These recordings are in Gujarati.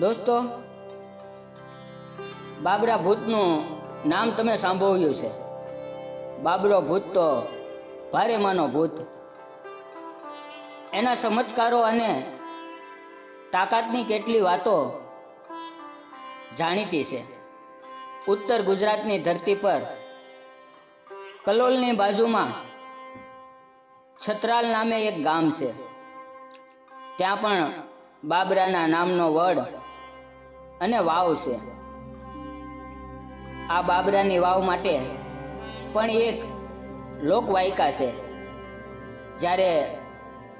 દોસ્તો, બાબરા ભૂતનું નામ તમે સાંભળ્યું છે. બાબરો ભૂત તો ભારે માનો ભૂત. એના ચમત્કારો અને તાકાતની કેટલી વાતો જાણીતી છે. ઉત્તર ગુજરાતની ધરતી પર કલોલની બાજુમાં છત્રાલ નામે એક ગામ છે. ત્યાં પણ બાબરાના નામનો વડ અને વાવ છે. આ બાબરાની વાવ માટે પણ એક લોકવાયકા છે. જ્યારે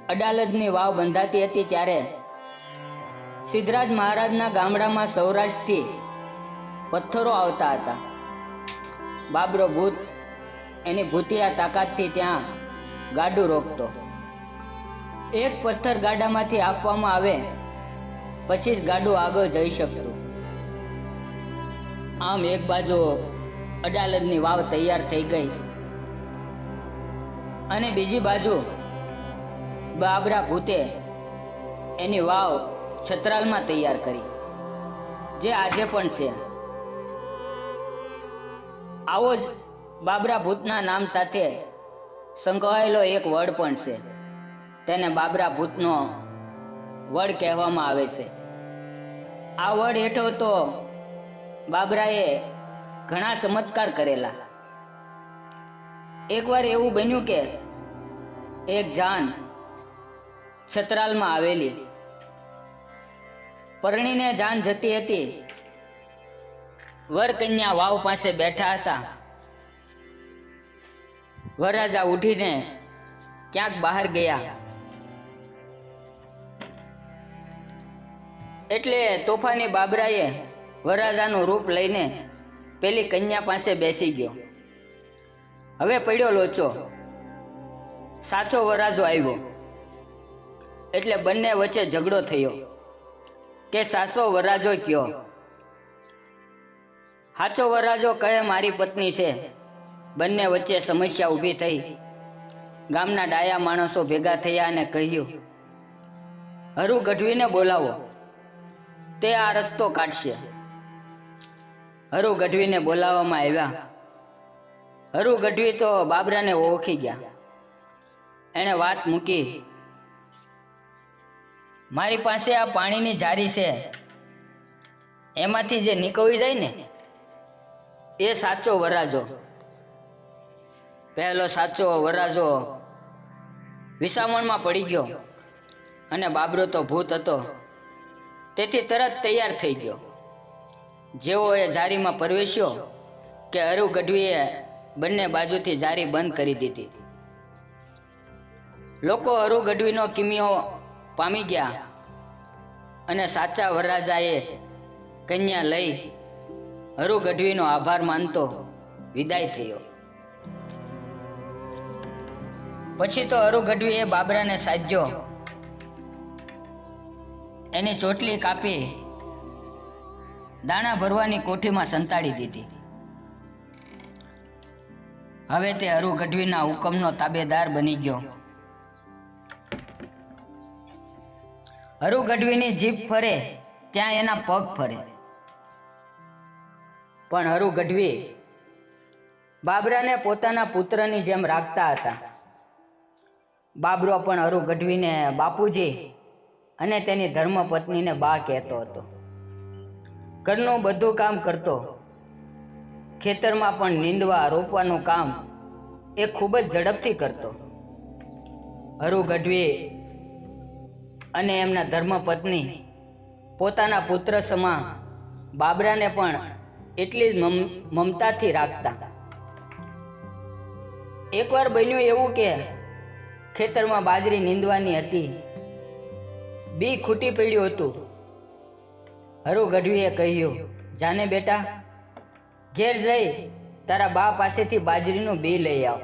અડાલજની વાવ બંધાતી હતી ત્યારે સિદ્ધરાજ મહારાજના ગામડામાં સૌરાષ્ટ્રથી પથ્થરો આવતા હતા. બાબરો ભૂત એની ભૂતિયા તાકાતથી ત્યાં ગાડું રોકતો. એક પથ્થર ગાડામાંથી આપવામાં આવે, પછી જ ગાડું આગળ જઈ શકતું. આમ એક બાજુ અડાલજની વાવ તૈયાર થઈ ગઈ અને બીજી બાજુ બાબરા ભૂતે એની વાવ છત્રાલમાં તૈયાર કરી, જે આજે પણ છે. આવો જ બાબરા ભૂતના નામ સાથે સંકળાયેલો એક વડ પણ છે. તેને બાબરા ભૂતનો વડ કહેવામાં આવે છે. આ વડ હેઠળ તો બાબરાએ ઘણા ચમત્કાર કરેલા. એકવાર એવું બન્યું કે એક જાન છત્રાલમાં આવેલી. પરણીને જાન જતી હતી. વરકન્યા વાવ પાસે બેઠા હતા. વરરાજા ઉઠીને ક્યાંક બહાર ગયા. એટલે તોફાની બાબરાએ વરરાજાનું રૂપ લઈને પેલી કન્યા પાસે બેસી ગયો. હવે પડ્યો લોચો. સાચો વરાજો આવ્યો. એટલે બંને વચ્ચે ઝઘડો થયો કે સાસો વરાજો કયો? સાચો વરાજો કહે, મારી પત્ની છે. બંને વચ્ચે સમસ્યા ઊભી થઈ. ગામના ડાયા માણસો ભેગા થયા અને કહ્યું, હરુ ગઢવીને બોલાવો. તે આ રસ્તો કાઢશે. હરુ ગઢવીને બોલાવવામાં આવ્યા. હરુ ગઢવી તો બાબરાને ઓળખી ગયા. એણે વાત મૂકી, મારી પાસે આ પાણીની જારી છે. એમાંથી જે નીકળી જાય ને, એ સાચો વરાજો. પહેલો સાચો વરાજો વિસામણમાં પડી ગયો અને બાબરો તો ભૂત હતો. તેથી તરત તૈયાર થઈ ગયો. જેવો એ જારીમાં પ્રવેશ્યો કે અરુ ગઢવીએ બંને બાજુથી જારી બંધ કરી દીધી. લોકો અરુ ગઢવીનો કિમિયો પામી ગયા અને સાચા વરરાજાએ કન્યા લઈ હરુ ગઢવીનો આભાર માનતો વિદાય થયો. પછી તો અરુ ગઢવીએ બાબરાને સાજ્યો એની ચોટલી કાપી દાણા ભરવાની કોઠીમાં સંતાડી દીધી. હવે તે હરુ ગઢવીના હુકમનો તાબેદાર બની ગયો. હરુ ગઢવીની જીભ ફરે, ત્યાં એના પગ ફરે. પણ હરુ ગઢવી બાબરાને પોતાના પુત્રની જેમ રાખતા હતા. બાબરો પણ હરુ ગઢવીને બાપુજી અને તેની ધર્મપત્નીને બા કહેતો હતો. ઘરનું બધું કામ કરતો. ખેતરમાં પણ નીંદવા, રોપવાનું કામ એ ખૂબ જ ઝડપથી કરતો. હરુ ગઢવી અને એમના ધર્મપત્ની પોતાના પુત્ર સમા બાબરાને પણ એટલી જ મમ- મમતાથી રાખતા. એકવાર બન્યું એવું કે ખેતરમાં બાજરી નીંદવાની હતી બી ખૂટી પડ્યું હતું. હરુ ગઢવીએ કહ્યું, જાને બેટા, ઘેર જઈ, તારા બા પાસેથી બાજરીનું બી લઈ આવ.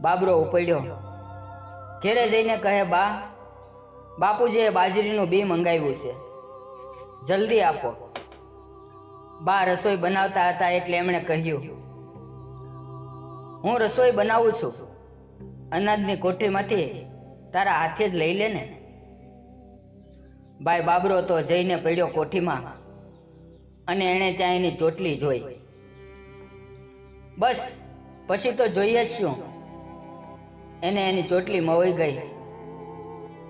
બાબરો ઉપડ્યો. ઘેરે જઈને કહે, બા, બાપુજીએ બાજરીનું બી મંગાવ્યું છે. જલ્દી આપો. બા રસોઈ બનાવતા હતા એટલે એમણે કહ્યું, હું રસોઈ બનાવું છું. અનાજની કોઠીમાંથી તારા હાથે જ લઈ લે ને. ભાઈ બાબરો તો જઈને પડ્યો કોઠીમાં અને એણે ત્યાં એની ચોટલી જોઈ. બસ, પછી તો જોઈએ જ શું. એને એની ચોટલી મવાઈ ગઈ.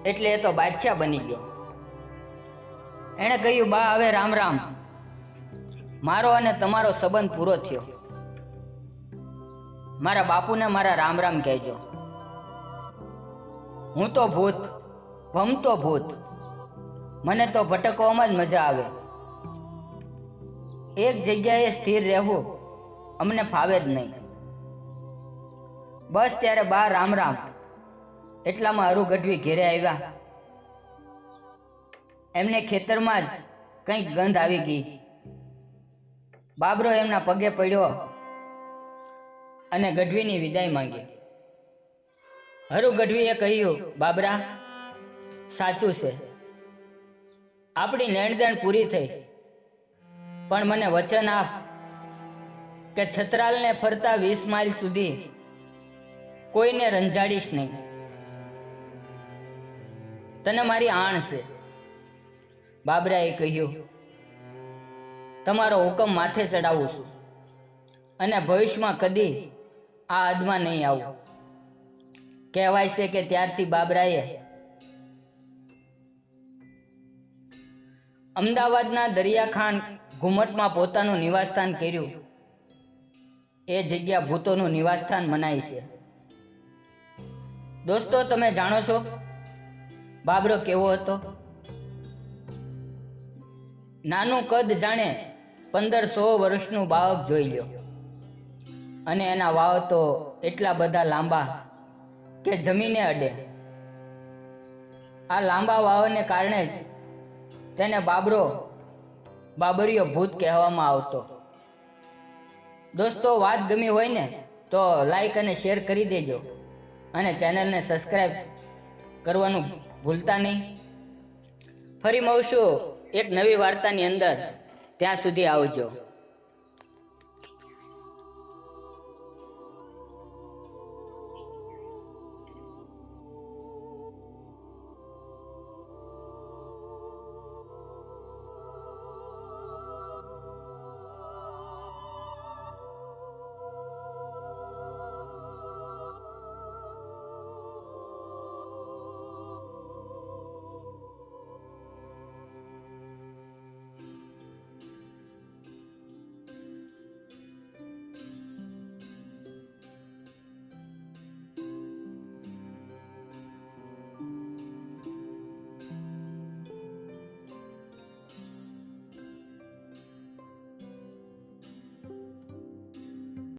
એટલે એ તો બાદશાહ બની ગયો. એણે કહ્યું, બા, હવે રામ રામ. મારો અને તમારો સંબંધ પૂરો થયો. મારા બાપુને મારા રામ રામ કહેજો. હું તો ભૂત ભમતો ભૂત. મને તો ભટકવામાં જ મજા આવે. એક જગ્યાએ સ્થિર રહેવું અમને ફાવે જ નહીં. બસ ત્યારે બા રામ રામ. એટલામાં અરુ ગઢવી ઘેરે આવ્યા. એમને ખેતરમાં જ કંઈક ગંધ આવી ગઈ. બાબરો એમના પગે પડ્યો અને ગઢવીની વિદાય માંગી. હરુ ગઢવીએ કહ્યું, બાબરા, સાચું છે. આપણી લેણદેણ પૂરી થઈ. પણ મને વચન આપ કે છત્રાલને ફરતા વીસ માઇલ સુધી કોઈને રંજાડીશ નહીં. તને મારી આણ છે. બાબરાએ કહ્યું, તમારો હુકમ માથે ચડાવું છું અને ભવિષ્યમાં કદી આ અદમાં નહીં આવું. કહેવાય છે કે ત્યારથી બાબરાએ અમદાવાદના દરિયાખાન ઘુમટમાં પોતાનું નિવાસસ્થાન કર્યું. એ જગ્યા ભૂતોનું નિવાસસ્થાન મનાય છે. દોસ્તો, તમે જાણો છો બાબરો કેવો હતો? નાનું કદ જાણે પંદર સો વર્ષનું બાળક જોઈ લ્યો. અને એના વાવ તો એટલા બધા લાંબા કે જમીને અડે. આ લાંબા વાવને કારણે જ તેને બાબરો, બાબરીયો ભૂત કહેવામાં આવતો. દોસ્તો, વાત ગમી હોય ને, તો લાઈક અને શેર કરી દેજો. અને ચેનલને સબસ્ક્રાઈબ કરવાનું ભૂલતા નહીં. ફરી મળશું એક નવી વાર્તાની અંદર. ત્યાં સુધી આવજો.